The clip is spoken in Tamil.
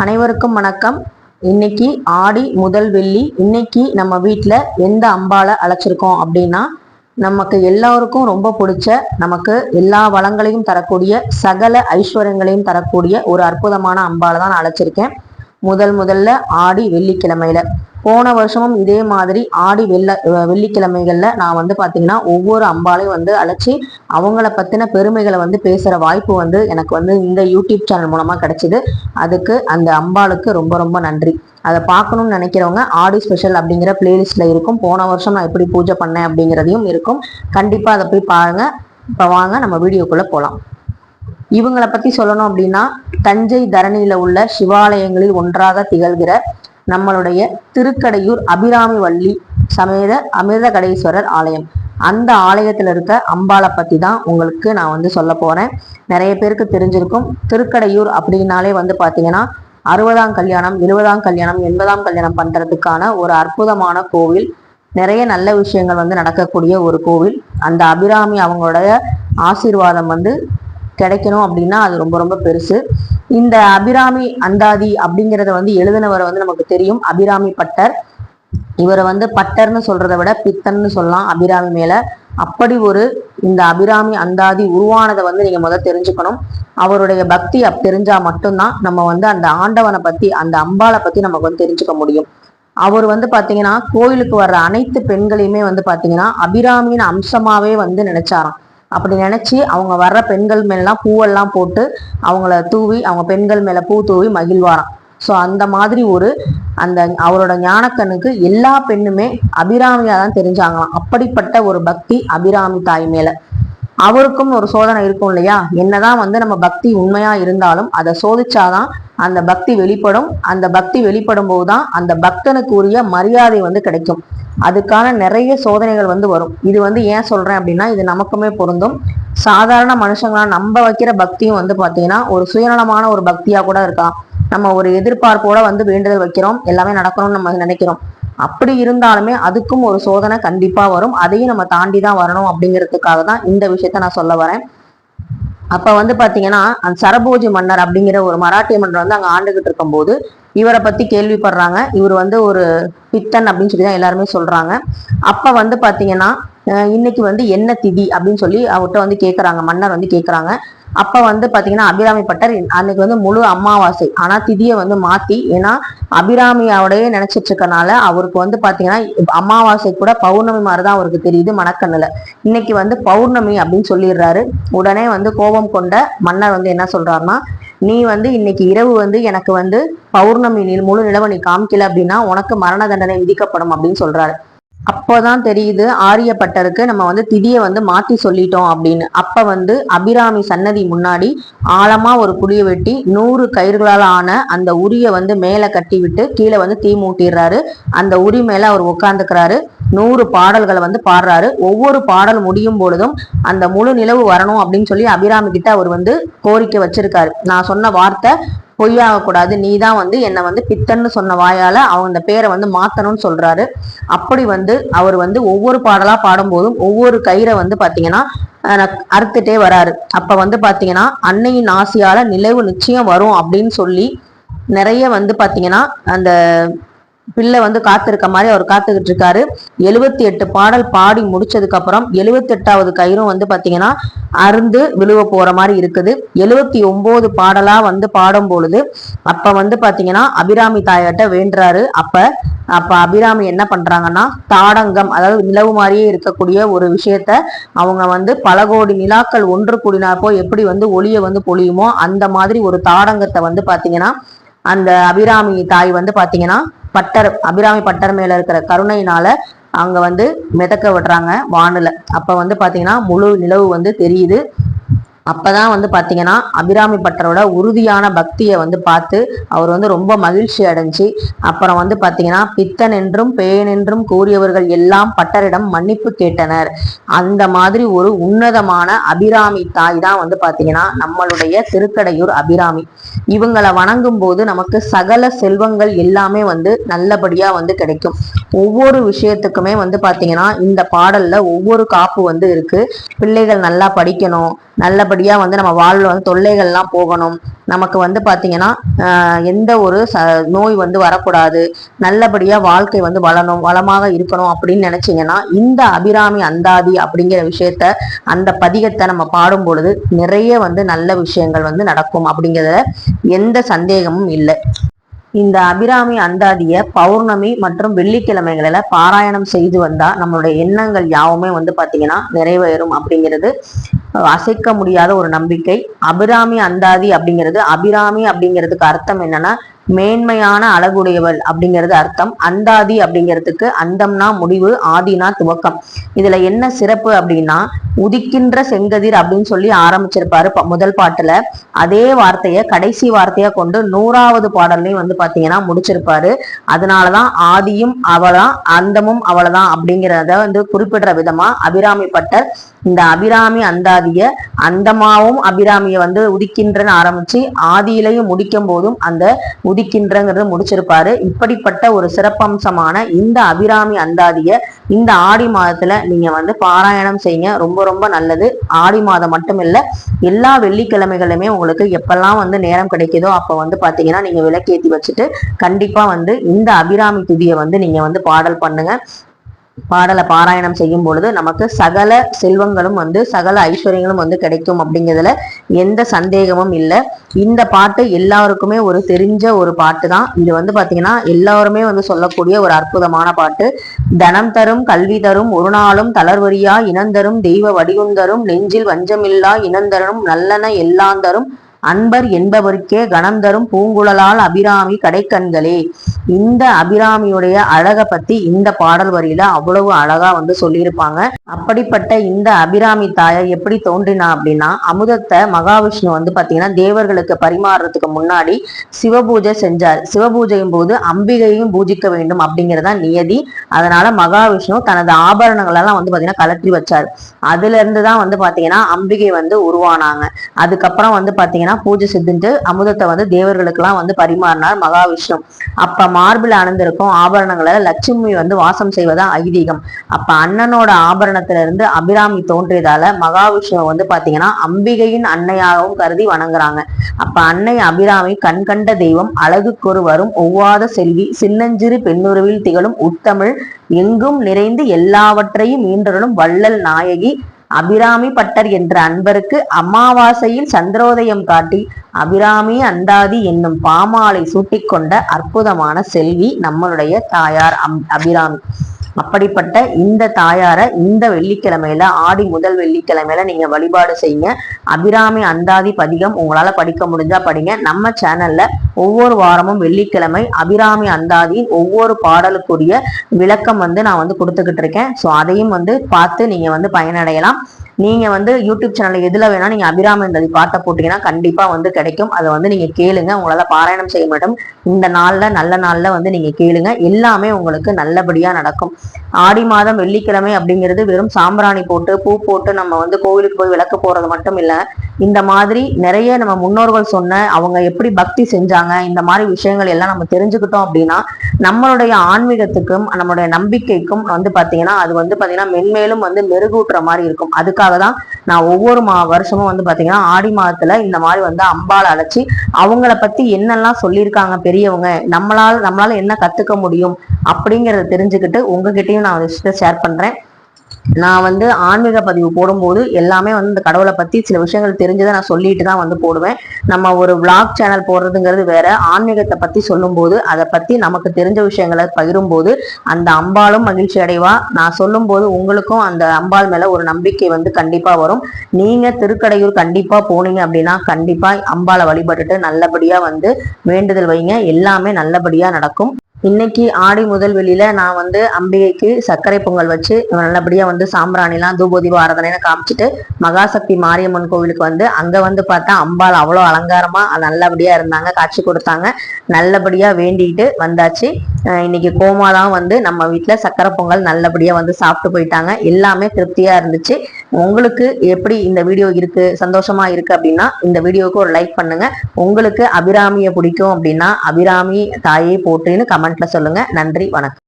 அனைவருக்கும் வணக்கம். இன்னைக்கு ஆடி முதல் வெள்ளி. இன்னைக்கு நம்ம வீட்டில் எந்த அம்பாலை அழைச்சிருக்கோம் அப்படின்னா நமக்கு எல்லாருக்கும் ரொம்ப பிடிச்ச நமக்கு எல்லா வளங்களையும் தரக்கூடிய சகல ஐஸ்வர்யங்களையும் தரக்கூடிய ஒரு அற்புதமான அம்பாலை தான் நான் அழைச்சிருக்கேன். முதல் முதல்ல ஆடி வெள்ளிக்கிழமையில. போன வருஷமும் இதே மாதிரி ஆடி வெள்ள வெள்ளிக்கிழமைகளில் நான் வந்து பார்த்தீங்கன்னா ஒவ்வொரு அம்பாலையும் வந்து அழைச்சி அவங்கள பற்றின பெருமைகளை வந்து பேசுகிற வாய்ப்பு வந்து எனக்கு வந்து இந்த யூடியூப் சேனல் மூலமாக கிடைச்சிது. அதுக்கு அந்த அம்பாளுக்கு ரொம்ப ரொம்ப நன்றி. அதை பார்க்கணும்னு நினைக்கிறவங்க ஆடி ஸ்பெஷல் அப்படிங்கிற பிளேலிஸ்ட்டில் இருக்கும். போன வருஷம் நான் எப்படி பூஜை பண்ணேன் அப்படிங்கிறதையும் இருக்கும். கண்டிப்பாக அதை போய் பாருங்கள் இப்போ வாங்க நம்ம வீடியோக்குள்ளே போகலாம் இவங்களை பற்றி சொல்லணும் அப்படின்னா தஞ்சை தரணியில் உள்ள சிவாலயங்களில் ஒன்றாக திகழ்கிற நம்மளுடைய திருக்கடையூர் அபிராமி வள்ளி சமேத அமிர்த கடேஸ்வரர் ஆலயம். அந்த ஆலயத்தில் இருக்க அம்பாளை பற்றி தான் உங்களுக்கு நான் வந்து சொல்ல போகிறேன் நிறைய பேருக்கு தெரிஞ்சிருக்கும். திருக்கடையூர் அப்படின்னாலே வந்து பார்த்தீங்கன்னா அறுபதாம் கல்யாணம் இருபதாம் கல்யாணம் எண்பதாம் கல்யாணம் பண்ணுறதுக்கான ஒரு அற்புதமான கோவில். நிறைய நல்ல விஷயங்கள் வந்து நடக்கக்கூடிய ஒரு கோவில். அந்த அபிராமி அவங்களுடைய ஆசீர்வாதம் வந்து கிடைக்கணும் அப்படின்னா அது ரொம்ப ரொம்ப பெருசு. இந்த அபிராமி அந்தாதி அப்படிங்கிறத வந்து எழுதினவரை வந்து நமக்கு தெரியும். அபிராமி பட்டர். இவரை வந்து பட்டர்னு சொல்றதை விட பித்தன்னு சொல்லலாம் அபிராமி மேல. அப்படி ஒரு இந்த அபிராமி அந்தாதி உருவானதை வந்து நீங்க முதல் தெரிஞ்சுக்கணும். அவருடைய பக்தி அப் தெரிஞ்சா மட்டும்தான் நம்ம வந்து அந்த ஆண்டவனை பத்தி அந்த அம்பாளை பத்தி நமக்கு வந்து தெரிஞ்சுக்க முடியும். அவர் வந்து பாத்தீங்கன்னா கோயிலுக்கு வர்ற அனைத்து பெண்களையுமே வந்து பாத்தீங்கன்னா அபிராமியின் அம்சமாவே வந்து நினைச்சாராம். அப்படி நினைச்சு அவங்க வர்ற பெண்கள் மேலாம் பூவெல்லாம் போட்டு அவங்கள தூவி அவங்க பெண்கள் மேல பூ தூவி மகிழ்வாராம். ஸோ அந்த மாதிரி ஒரு அந்த அவரோட ஞானக்கண்ணுக்கு எல்லா பெண்ணுமே அபிராமியா தான் தெரிஞ்சாங்களாம். அப்படிப்பட்ட ஒரு பக்தி அபிராமி தாய் மேல. அவருக்கும் ஒரு சோதனை இருக்கும் இல்லையா? என்னதான் வந்து நம்ம பக்தி உண்மையா இருந்தாலும் அதை சோதிச்சாதான் அந்த பக்தி வெளிப்படும். அந்த பக்தி வெளிப்படும் போதுதான் அந்த பக்தனுக்கு உரிய மரியாதை வந்து கிடைக்கும். அதுக்கான நிறைய சோதனைகள் வந்து வரும். இது வந்து ஏன் சொல்றேன் அப்படின்னா இது நமக்குமே பொருந்தும். சாதாரண மனுஷங்களா நம்ப வைக்கிற பக்தியும் வந்து பாத்தீங்கன்னா ஒரு சுயநலமான ஒரு பக்தியா கூட இருக்கலாம். நம்ம ஒரு எதிர்பார்ப்போட வந்து வேண்டுதல் வைக்கிறோம். எல்லாமே நடக்கணும்னு நம்ம நினைக்கிறோம். அப்படி இருந்தாலுமே அதுக்கும் ஒரு சோதனை கண்டிப்பா வரும். அதையும் நம்ம தாண்டி தான் வரணும் அப்படிங்கிறதுக்காக தான் இந்த விஷயத்த நான் சொல்ல வரேன். அப்ப வந்து பாத்தீங்கன்னா அந்த சரபோஜி மன்னர் அப்படிங்கிற ஒரு மராட்டிய மன்னர் வந்து அங்க ஆண்டுகிட்டு இருக்கும்போது இவரை பத்தி கேள்விப்படுறாங்க. இவர் வந்து ஒரு பித்தன் அப்படின்னு சொல்லி தான் எல்லாருமே சொல்றாங்க. அப்ப வந்து பாத்தீங்கன்னா இன்னைக்கு வந்து என்ன திதி அப்படின்னு சொல்லி அவர்கிட்ட வந்து கேட்குறாங்க மன்னர் வந்து கேட்குறாங்க அப்போ வந்து பார்த்தீங்கன்னா அபிராமி பட்டர் அன்னைக்கு வந்து முழு அமாவாசை. ஆனால் திதியை வந்து மாற்றி ஏன்னா அபிராமியாவோடய நினச்சிட்டு இருக்கனால அவருக்கு வந்து பார்த்தீங்கன்னா அமாவாசை கூட பௌர்ணமி மாதிரி தான் அவருக்கு தெரியுது மணக்கண்ணில் இன்னைக்கு வந்து பௌர்ணமி அப்படின்னு சொல்லிடுறாரு. உடனே வந்து கோபம் கொண்ட மன்னர் வந்து என்ன சொல்கிறாருன்னா நீ வந்து இன்னைக்கு இரவு வந்து எனக்கு வந்து பௌர்ணமி முழு நிலவை நீ காமிக்கல அப்படின்னா உனக்கு மரண தண்டனை விதிக்கப்படும் அப்படின்னு சொல்றாரு. அப்போதான் தெரியுது ஆரியப்பட்டருக்கு நம்ம வந்து திதியை வந்து மாத்தி சொல்லிட்டோம் அப்படின்னு. அப்ப வந்து அபிராமி சன்னதி முன்னாடி ஆழமா ஒரு குழியை வெட்டி நூறு கயிறுகளால் ஆன அந்த உரிய வந்து மேல கட்டி விட்டு கீழே வந்து தீ மூட்டிடுறாரு. அந்த உரி மேல அவர் உட்காந்துக்கிறாரு நூறு பாடல்களை வந்து பாடுறாரு. ஒவ்வொரு பாடல் முடியும் பொழுதும் அந்த முழு நிலவு வரணும் அப்படின்னு சொல்லி அபிராமி கிட்ட அவர் வந்து கோரிக்கை வச்சிருக்காரு. நான் சொன்ன வார்த்தை பொய்யாகக்கூடாது. நீ தான் வந்து என்னை வந்து பித்தன்னு சொன்ன வாயால் அவங்க அந்த பேரை வந்து மாற்றணும்னு சொல்கிறாரு அப்படி வந்து அவர் வந்து ஒவ்வொரு பாடலாக பாடும்போதும் ஒவ்வொரு கயிறை வந்து பார்த்தீங்கன்னா அறுத்துட்டே வராரு. அப்போ வந்து பார்த்தீங்கன்னா அன்னையின் ஆசையால் நிலவு நிச்சயம் வரும் அப்படின்னு சொல்லி நிறைய வந்து பார்த்தீங்கன்னா அந்த பிள்ளை வந்து காத்திருக்க மாதிரி அவர் காத்துக்கிட்டு இருக்காரு. எழுபத்தி எட்டு பாடல் பாடி முடிச்சதுக்கு அப்புறம் எழுபத்தி எட்டாவது கயிறும் வந்து பாத்தீங்கன்னா அருந்து விழுவ போற மாதிரி இருக்குது. எழுபத்தி ஒன்பது பாடலா வந்து பாடும் பொழுது அப்ப வந்து பாத்தீங்கன்னா அபிராமி தாயாட்ட வேண்டுறாரு. அப்ப அப்ப அபிராமி என்ன பண்றாங்கன்னா தாடங்கம் அதாவது நிலவு மாதிரியே இருக்கக்கூடிய ஒரு விஷயத்த அவங்க வந்து பல கோடி நிலாக்கள் ஒன்று கூடினாப்போ எப்படி வந்து ஒளிய வந்து பொழியுமோ அந்த மாதிரி ஒரு தாடங்கத்தை வந்து பாத்தீங்கன்னா அந்த அபிராமி தாய் வந்து பாத்தீங்கன்னா பட்டர் அபிராமி பட்டர் மேல இருக்கிற கருணையினால அங்க வந்து மிதக்க விடுறாங்க வானில். அப்ப வந்து பாத்தீங்கன்னா முழு நிலவு வந்து தெரியுது. அப்பதான் வந்து பார்த்தீங்கன்னா அபிராமி பட்டரோட உறுதியான பக்தியை வந்து பார்த்து அவர் வந்து ரொம்ப மகிழ்ச்சி அடைஞ்சு அப்புறம் வந்து பார்த்தீங்கன்னா பித்தன் என்றும் பேன் என்றும் கூறியவர்கள் எல்லாம் பட்டரிடம் மன்னிப்பு கேட்டனர். அந்த மாதிரி ஒரு உன்னதமான அபிராமி தாய் தான் வந்து பார்த்தீங்கன்னா நம்மளுடைய திருக்கடையூர் அபிராமி. இவங்களை வணங்கும் போது நமக்கு சகல செல்வங்கள் எல்லாமே வந்து நல்லபடியா வந்து கிடைக்கும். ஒவ்வொரு விஷயத்துக்குமே வந்து பார்த்தீங்கன்னா இந்த பாடல்ல ஒவ்வொரு காப்பு வந்து இருக்கு. பிள்ளைகள் நல்லா படிக்கணும் நல்ல நல்லபடியா வந்து நம்ம வாழ்வில் வந்து தொல்லைகள்லாம் போகணும். நமக்கு வந்து பார்த்திங்கன்னா எந்த ஒரு ச நோய் வந்து வரக்கூடாது. நல்லபடியாக வாழ்க்கை வந்து வளரணும் வளமாக இருக்கணும் அப்படின்னு நினச்சிங்கன்னா இந்த அபிராமி அந்தாதி அப்படிங்கிற விஷயத்த அந்த பதிகத்தை நம்ம பாடும் பொழுது நிறைய வந்து நல்ல விஷயங்கள் வந்து நடக்கும் அப்படிங்கிறத எந்த சந்தேகமும் இல்லை. இந்த அபிராமி அந்தாதிய பௌர்ணமி மற்றும் வெள்ளிக்கிழமைகளில பாராயணம் செய்து வந்தா நம்மளுடைய எண்ணங்கள் யாவுமே வந்து பாத்தீங்கன்னா நிறைவேறும் அப்படிங்கிறது அசைக்க முடியாத ஒரு நம்பிக்கை. அபிராமி அந்தாதி அப்படிங்கிறது அபிராமி அப்படிங்கிறதுக்கு அர்த்தம் என்னன்னா மேன்மையான அழகுடையவள் அப்படிங்கிறது அர்த்தம். அந்தாதி அப்படிங்கிறதுக்கு அந்தம்னா முடிவு ஆதினா துவக்கம். இதுல என்ன சிறப்பு அப்படின்னா உதிக்கின்ற செங்கதிர் அப்படின்னு சொல்லி ஆரம்பிச்சிருப்பாரு முதல் பாட்டுல. அதே வார்த்தைய கடைசி வார்த்தையா கொண்டு நூறாவது பாடல்லையும் வந்து பாத்தீங்கன்னா முடிச்சிருப்பாரு. அதனாலதான் ஆதியும் அவளாம் அந்தமும் அவளதான் அப்படிங்கிறத வந்து குறிப்பிடுற விதமா அபிராமி பட்டர் இந்த அபிராமி அந்தாதிய அந்தமாவும் அபிராமிய வந்து உதிக்கின்றன்னு ஆரம்பிச்சு ஆதியிலையும் முடிக்கும் போதும் அந்த உதிக்கின்றங்கிறத முடிச்சிருப்பாரு. இப்படிப்பட்ட ஒரு சிறப்பம்சமான இந்த அபிராமி அந்தாதிய இந்த ஆடி மாதத்துல நீங்க வந்து பாராயணம் செய்யுங்க. ரொம்ப ரொம்ப நல்லது. ஆடி மாதம் மட்டும் இல்ல எல்லா வெள்ளிக்கிழமைகளுமே உங்களுக்கு எப்பெல்லாம் வந்து நேரம் கிடைக்குதோ அப்ப வந்து பாத்தீங்கன்னா நீங்க விளக்கேத்தி வச்சுட்டு கண்டிப்பா வந்து இந்த அபிராமி துதியை வந்து நீங்க வந்து பாடல் பண்ணுங்க. பாடலை பாராயணம் செய்யும் பொழுது நமக்கு சகல செல்வங்களும் வந்து சகல ஐஸ்வர்யங்களும் வந்து கிடைக்கும் அப்படிங்கிறதுல எந்த சந்தேகமும் இல்லை. இந்த பாட்டு எல்லாருக்குமே ஒரு தெரிஞ்ச ஒரு பாட்டு தான். இது வந்து பாத்தீங்கன்னா எல்லாருமே வந்து சொல்லக்கூடிய ஒரு அற்புதமான பாட்டு. தனம் தரும் கல்வி தரும் ஒரு நாளும் தளர்வரியா இனந்தரும் தெய்வ வடிகுந்தரும் நெஞ்சில் வஞ்சமில்லா இனந்தரும் நல்லன எல்லாந்தரும் அன்பர் என்பவருக்கே கணம் தரும் பூங்குழலால் அபிராமி கடைக்கண்களே. இந்த அபிராமியுடைய அழகை பத்தி இந்த பாடல் வரியில அவ்வளவு அழகா வந்து சொல்லியிருப்பாங்க. அப்படிப்பட்ட இந்த அபிராமி தாயை எப்படி தோன்றினா அப்படின்னா அமுதத்தை மகாவிஷ்ணு வந்து பாத்தீங்கன்னா தேவர்களுக்கு பரிமாறுறதுக்கு முன்னாடி சிவபூஜை செஞ்சார். சிவபூஜையும் போது அம்பிகையும் பூஜிக்க வேண்டும் அப்படிங்கிறதா நியதி. அதனால மகாவிஷ்ணு தனது ஆபரணங்கள் எல்லாம் வந்து பாத்தீங்கன்னா கலற்றி வச்சார். அதுல இருந்துதான் வந்து பாத்தீங்கன்னா அம்பிகை வந்து உருவானாங்க. அதுக்கப்புறம் வந்து பாத்தீங்கன்னா பாத்தீங்கன்னா பூஜை செஞ்சுட்டு அமுதத்தை வந்து தேவர்களுக்கெல்லாம் வந்து பரிமாறினார் மகாவிஷ்ணு. அப்ப மார்பில் அணிந்திருக்கும் ஆபரணங்களை லட்சுமி வந்து வாசம் செய்வதா ஐதீகம். அப்ப அண்ணனோட ஆபரணத்துல இருந்து அபிராமி தோன்றியதால மகாவிஷ்ணுவை வந்து பாத்தீங்கன்னா அம்பிகையின் அன்னையாகவும் கருதி வணங்குறாங்க. அப்ப அன்னை அபிராமி கண் கண்ட தெய்வம் அழகுக்கொரு வரும் ஒவ்வாத செல்வி சின்னஞ்சிறு பெண்ணுருவில் திகழும் உத்தமிழ் எங்கும் நிறைந்து எல்லாவற்றையும் மீண்டருளும் வள்ளல் நாயகி அபிராமி பட்டர் என்ற அன்பருக்கு அமாவாசையில் சந்திரோதயம் காட்டி அபிராமி அந்தாதி என்னும் பாமாலை சூட்டிக்கொண்ட அற்புதமான செல்வி நம்மளுடைய தாயார் அபிராமி. அப்படிப்பட்ட இந்த தாயாரை இந்த வெள்ளிக்கிழமையில ஆடி முதல் வெள்ளிக்கிழமையில நீங்க வழிபாடு செய்யுங்க. அபிராமி அந்தாதி பதிகம் உங்களால படிக்க முடிஞ்சா படிங்க. நம்ம சேனல்ல ஒவ்வொரு வாரமும் வெள்ளிக்கிழமை அபிராமி அந்தாதியின் ஒவ்வொரு பாடலுக்குரிய விளக்கம் வந்து நான் வந்து கொடுத்துக்கிட்டு இருக்கேன். ஸோ அதையும் வந்து பார்த்து நீங்க வந்து பயனடையலாம். நீங்க வந்து யூடியூப் சேனல் எதுல வேணா நீங்க அபிராமந்ததி பாட்டை போட்டீங்கன்னா கண்டிப்பா வந்து கிடைக்கும். அதை வந்து நீங்க கேளுங்க. உங்களால பாராயணம் செய்ய மாட்டோம். இந்த நாள்ல நல்ல நாள்ல வந்து நீங்க கேளுங்க. எல்லாமே உங்களுக்கு நல்லபடியா நடக்கும். ஆடி மாதம் வெள்ளிக்கிழமை அப்படிங்கிறது வெறும் சாம்பிராணி போட்டு பூ போட்டு நம்ம வந்து கோவிலுக்கு போய் விளக்கு போறது மட்டும் இல்ல. இந்த மாதிரி நிறைய நம்ம முன்னோர்கள் சொன்ன அவங்க எப்படி பக்தி செஞ்சாங்க இந்த மாதிரி விஷயங்கள் எல்லாம் நம்ம தெரிஞ்சுக்கிட்டோம் அப்படின்னா நம்மளுடைய ஆன்மீகத்துக்கும் நம்மளுடைய நம்பிக்கைக்கும் வந்து பாத்தீங்கன்னா அது வந்து பாத்தீங்கன்னா மென்மேலும் வந்து மெருகூட்டுற மாதிரி இருக்கும். அதுக்கு அதுக்காக தான் நான் ஒவ்வொரு மா வருஷமும் வந்து பாத்தீங்கன்னா ஆடி மாதத்துல இந்த மாதிரி வந்து அம்பால் அழைச்சி அவங்கள பத்தி என்னெல்லாம் சொல்லியிருக்காங்க பெரியவங்க நம்மளால நம்மளால என்ன கத்துக்க முடியும் அப்படிங்கறத தெரிஞ்சுக்கிட்டு உங்ககிட்டயும் நான் விஷயத்த ஷேர் பண்றேன். நான் வந்து ஆன்மீக பதிவு போடும்போது எல்லாமே வந்து இந்த கடவுளை பற்றி சில விஷயங்கள் தெரிஞ்சதை நான் சொல்லிட்டு தான் வந்து போடுவேன். நம்ம ஒரு விளாக் சேனல் போடுறதுங்கிறது வேற. ஆன்மீகத்தை பற்றி சொல்லும்போது அதை பற்றி நமக்கு தெரிஞ்ச விஷயங்களை பகிரும் போது அந்த அம்பாலும் மகிழ்ச்சி அடைவா. நான் சொல்லும்போது உங்களுக்கும் அந்த அம்பாள் மேலே ஒரு நம்பிக்கை வந்து கண்டிப்பாக வரும். நீங்கள் திருக்கடையூர் கண்டிப்பாக போனீங்க அப்படின்னா கண்டிப்பாக அம்பாளை வழிபட்டுட்டு நல்லபடியாக வந்து வேண்டுதல் வைங்க. எல்லாமே நல்லபடியாக நடக்கும். இன்னைக்கு ஆடி முதல் வெளியில நான் வந்து அம்பிகைக்கு சர்க்கரை பொங்கல் வச்சு நல்லபடியா வந்து சாம்பிராணிலாம் தூபோதிப ஆராதனைன்னு காமிச்சிட்டு மகாசக்தி மாரியம்மன் கோவிலுக்கு வந்து அங்க வந்து பார்த்தா அம்பாள் அவ்வளோ அலங்காரமா நல்லபடியா இருந்தாங்க காட்சி கொடுத்தாங்க. நல்லபடியா வேண்டிட்டு வந்தாச்சு. இன்னைக்கு கோமாதான் வந்து நம்ம வீட்டில் சக்கரை பொங்கல் நல்லபடியாக வந்து சாப்பிட்டு போயிட்டாங்க. எல்லாமே திருப்தியாக இருந்துச்சு. உங்களுக்கு எப்படி இந்த வீடியோ இருக்கு சந்தோஷமா இருக்கு அப்படின்னா இந்த வீடியோவுக்கு ஒரு லைக் பண்ணுங்க. உங்களுக்கு அபிராமியை பிடிக்கும் அப்படின்னா அபிராமி தாயை போட்டுன்னு கமெண்ட்ல சொல்லுங்க. நன்றி வணக்கம்.